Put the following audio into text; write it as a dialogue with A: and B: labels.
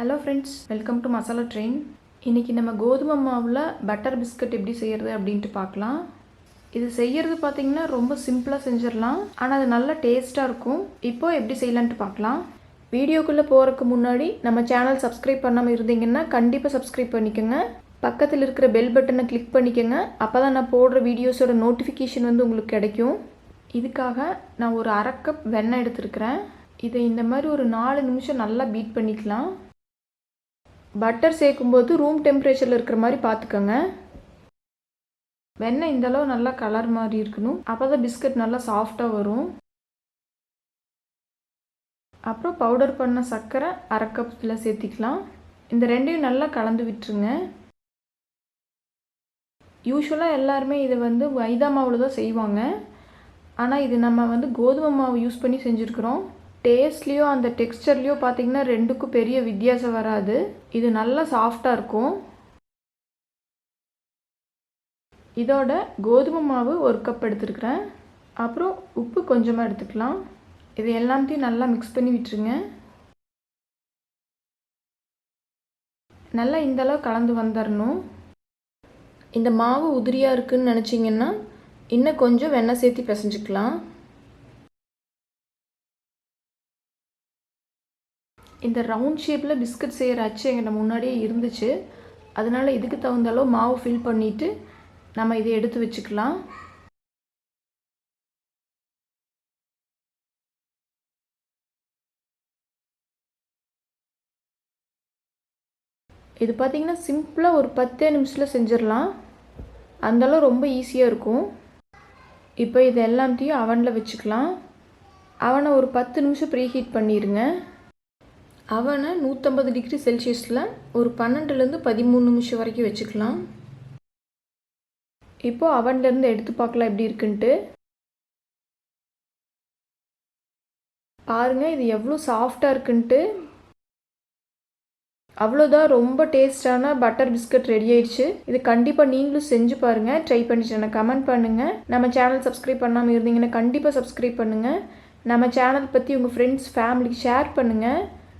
A: Hello friends welcome to masala train இன்றைக்கி நம்ம கோதுமை மாவில் பட்டர் பிஸ்கட் எப்படி செய்கிறது அப்படின்ட்டு பார்க்கலாம். இது செய்யறது பார்த்தீங்கன்னா ரொம்ப சிம்பிளாக செஞ்சிடலாம். ஆனால் அது நல்லா டேஸ்ட்டாக இருக்கும். இப்போ எப்படி செய்யலான்ட்டு பார்க்கலாம். வீடியோக்குள்ளே போகிறதுக்கு முன்னாடி நம்ம சேனல் சப்ஸ்கிரைப் பண்ணாமல் இருந்தீங்கன்னா கண்டிப்பாக சப்ஸ்கிரைப் பண்ணிக்கோங்க. பக்கத்தில் இருக்கிற பெல் பட்டனை கிளிக் பண்ணிக்கோங்க. அப்போ தான் நான் போடுற வீடியோஸோட நோட்டிஃபிகேஷன் வந்து உங்களுக்கு கிடைக்கும். இதுக்காக நான் ஒரு அரை கப் வெண்ணெய் எடுத்துருக்கிறேன். இதை இந்த மாதிரி ஒரு நாலு நிமிஷம் நல்லா பீட் பண்ணிக்கலாம். பட்டர் சேர்க்கும்போது ரூம் டெம்பரேச்சரில் இருக்கிற மாதிரி பார்த்துக்கோங்க. வெண்ணெய் இந்த அளவு நல்லா கலர் மாதிரி இருக்கணும். அப்போ தான் பிஸ்கட் நல்லா சாஃப்டாக வரும். அப்புறம் பவுடர் பண்ண சர்க்கரை அரை கப்பில் சேர்த்திக்கலாம். இந்த ரெண்டையும் நல்லா கலந்து விட்டுருங்க. யூஸ்வலாக எல்லாருமே இதை வந்து மைதா மாவில் தான் செய்வாங்க. ஆனால் இது நம்ம வந்து கோதுமை மாவு யூஸ் பண்ணி செஞ்சுருக்குறோம். டேஸ்ட்லேயோ அந்த டெக்ஸ்டர்லேயோ பார்த்திங்கன்னா ரெண்டுக்கும் பெரிய வித்தியாசம் வராது. இது நல்லா சாஃப்டாக இருக்கும். இதோட கோதுமை மாவு ஒரு கப் எடுத்துருக்குறேன். அப்புறம் உப்பு கொஞ்சமாக எடுத்துக்கலாம். இது எல்லாத்தையும் நல்லா மிக்ஸ் பண்ணி விட்டுருங்க. நல்லா இந்தளவு கலந்து வந்துடணும் இந்த மாவு உதிரியாக இருக்குதுன்னு நினச்சிங்கன்னா இன்னும் கொஞ்சம் வெண்ணெய் சேர்த்து பிசைஞ்சிக்கலாம். இந்த ரவுண்ட் ஷேப்பில் பிஸ்கட் செய்கிற அச்சு எங்கிட்ட முன்னாடியே இருந்துச்சு. அதனால் இதுக்கு தகுந்த அளவு மாவு ஃபில் பண்ணிவிட்டு நம்ம இதை எடுத்து வச்சுக்கலாம். இது பார்த்திங்கன்னா சிம்பிளாக ஒரு பத்தே நிமிஷத்தில் செஞ்சிடலாம். அந்தளவு ரொம்ப ஈஸியாக இருக்கும். இப்போ இது எல்லாத்தையும் அவனில் வச்சுக்கலாம். அவனை ஒரு பத்து நிமிஷம் ப்ரீ ஹீட் பண்ணிடுங்க அவனை நூற்றம்பது டிகிரி செல்சியஸில் ஒரு பன்னெண்டுலேருந்து பதிமூணு நிமிஷம் வரைக்கும் வச்சுக்கலாம். இப்போது அவன்லேருந்து எடுத்து பார்க்கலாம் எப்படி இருக்குன்ட்டு. பாருங்கள் இது எவ்வளோ சாஃப்டாக இருக்குன்ட்டு. அவ்வளோதான் ரொம்ப டேஸ்டான பட்டர் பிஸ்கட் ரெடி ஆயிடுச்சு. இது கண்டிப்பாக நீங்களும் செஞ்சு பாருங்கள் ட்ரை பண்ணிட்டு எனக்கு கமெண்ட் பண்ணுங்கள் நம்ம சேனல் சப்ஸ்கிரைப் பண்ணாமல் இருந்தீங்கன்னா கண்டிப்பாக சப்ஸ்கிரைப் பண்ணுங்கள் நம்ம சேனல் பற்றி உங்கள் ஃப்ரெண்ட்ஸ் ஃபேமிலிக்கு ஷேர் பண்ணுங்கள்